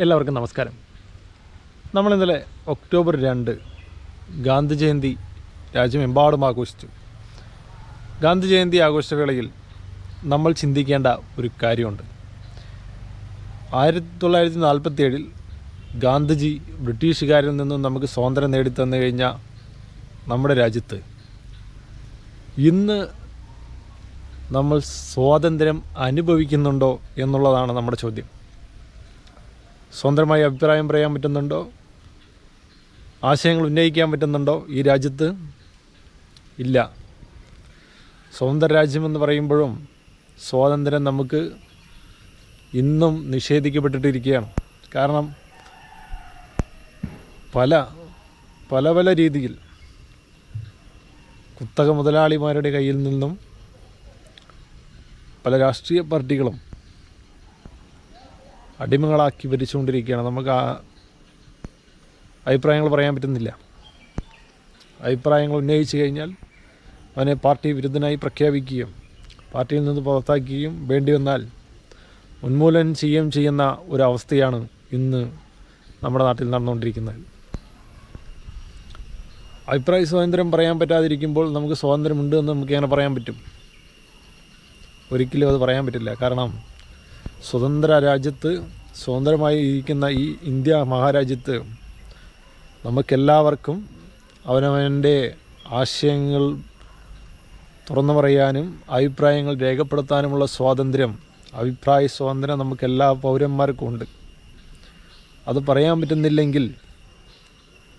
എല്ലാവർക്കും നമസ്കാരം. നമ്മൾ ഇന്നലെ ഒക്ടോബർ രണ്ട് ഗാന്ധി ജയന്തി രാജ്യമെമ്പാടും ആഘോഷിച്ചു. ഗാന്ധി ജയന്തി ആഘോഷവേളയിൽ നമ്മൾ ചിന്തിക്കേണ്ട ഒരു കാര്യമുണ്ട്. ആയിരത്തി തൊള്ളായിരത്തി നാൽപ്പത്തി ഏഴിൽ ഗാന്ധിജി ബ്രിട്ടീഷുകാരിൽ നിന്നും നമുക്ക് സ്വാതന്ത്ര്യം നേടിത്തന്നു കഴിഞ്ഞ നമ്മുടെ രാജ്യത്ത് ഇന്ന് നമ്മൾ സ്വാതന്ത്ര്യം അനുഭവിക്കുന്നുണ്ടോ എന്നുള്ളതാണ് നമ്മുടെ ചോദ്യം. സ്വതന്ത്രമായി അഭിപ്രായം പറയാൻ പറ്റുന്നുണ്ടോ? ആശയങ്ങൾ ഉന്നയിക്കാൻ പറ്റുന്നുണ്ടോ ഈ രാജ്യത്ത്? ഇല്ല. സ്വതന്ത്ര രാജ്യമെന്ന് പറയുമ്പോഴും സ്വാതന്ത്ര്യം നമുക്ക് ഇന്നും നിഷേധിക്കപ്പെട്ടിട്ടിരിക്കുകയാണ്. കാരണം പല പല പല രീതിയിൽ കുത്തക മുതലാളിമാരുടെ കയ്യിൽ നിന്നും പല രാഷ്ട്രീയ പാർട്ടികളും അടിമകളാക്കി ഭരിച്ചുകൊണ്ടിരിക്കുകയാണ്. നമുക്ക് ആ അഭിപ്രായങ്ങൾ പറയാൻ പറ്റുന്നില്ല. അഭിപ്രായങ്ങൾ ഉന്നയിച്ചു കഴിഞ്ഞാൽ അവനെ പാർട്ടി വിരുദ്ധനായി പ്രഖ്യാപിക്കുകയും പാർട്ടിയിൽ നിന്ന് പുറത്താക്കുകയും വേണ്ടി വന്നാൽ ഉന്മൂലനം ചെയ്യുകയും ചെയ്യുന്ന ഒരവസ്ഥയാണ് ഇന്ന് നമ്മുടെ നാട്ടിൽ നടന്നുകൊണ്ടിരിക്കുന്നത്. അഭിപ്രായ സ്വാതന്ത്ര്യം പറയാൻ പറ്റാതിരിക്കുമ്പോൾ നമുക്ക് സ്വാതന്ത്ര്യമുണ്ട് എന്ന് നമുക്ക് എങ്ങനെ പറയാൻ പറ്റും? ഒരിക്കലും അത് പറയാൻ പറ്റില്ല. കാരണം സ്വതന്ത്ര രാജ്യത്ത് സ്വതന്ത്രമായി ഇരിക്കുന്ന ഈ ഇന്ത്യ മഹാരാജ്യത്ത് നമുക്കെല്ലാവർക്കും അവനവന്റെ ആശയങ്ങൾ തുറന്നു പറയാനും അഭിപ്രായങ്ങൾ രേഖപ്പെടുത്താനുമുള്ള സ്വാതന്ത്ര്യം അഭിപ്രായ സ്വാതന്ത്ര്യം നമുക്ക് എല്ലാ പൗരന്മാർക്കും ഉണ്ട്. അത് പറയാൻ പറ്റുന്നില്ലെങ്കിൽ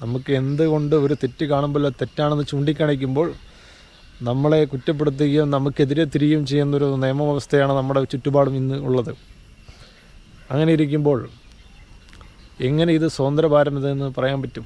നമുക്ക് എന്തുകൊണ്ട് ഒരു തെറ്റ് കാണുമ്പോൾ തെറ്റാണെന്ന് ചൂണ്ടിക്കാണിക്കുമ്പോൾ നമ്മളെ കുറ്റപ്പെടുത്തുകയും നമുക്കെതിരെ തിരിയുകയും ചെയ്യുന്നൊരു നിയമവ്യവസ്ഥയാണ് നമ്മുടെ ചുറ്റുപാടും ഇന്ന് ഉള്ളത്. അങ്ങനെ ഇരിക്കുമ്പോൾ എങ്ങനെ ഇത് സ്വതന്ത്ര ഭാരതമെന്ന് പറയാൻ പറ്റും?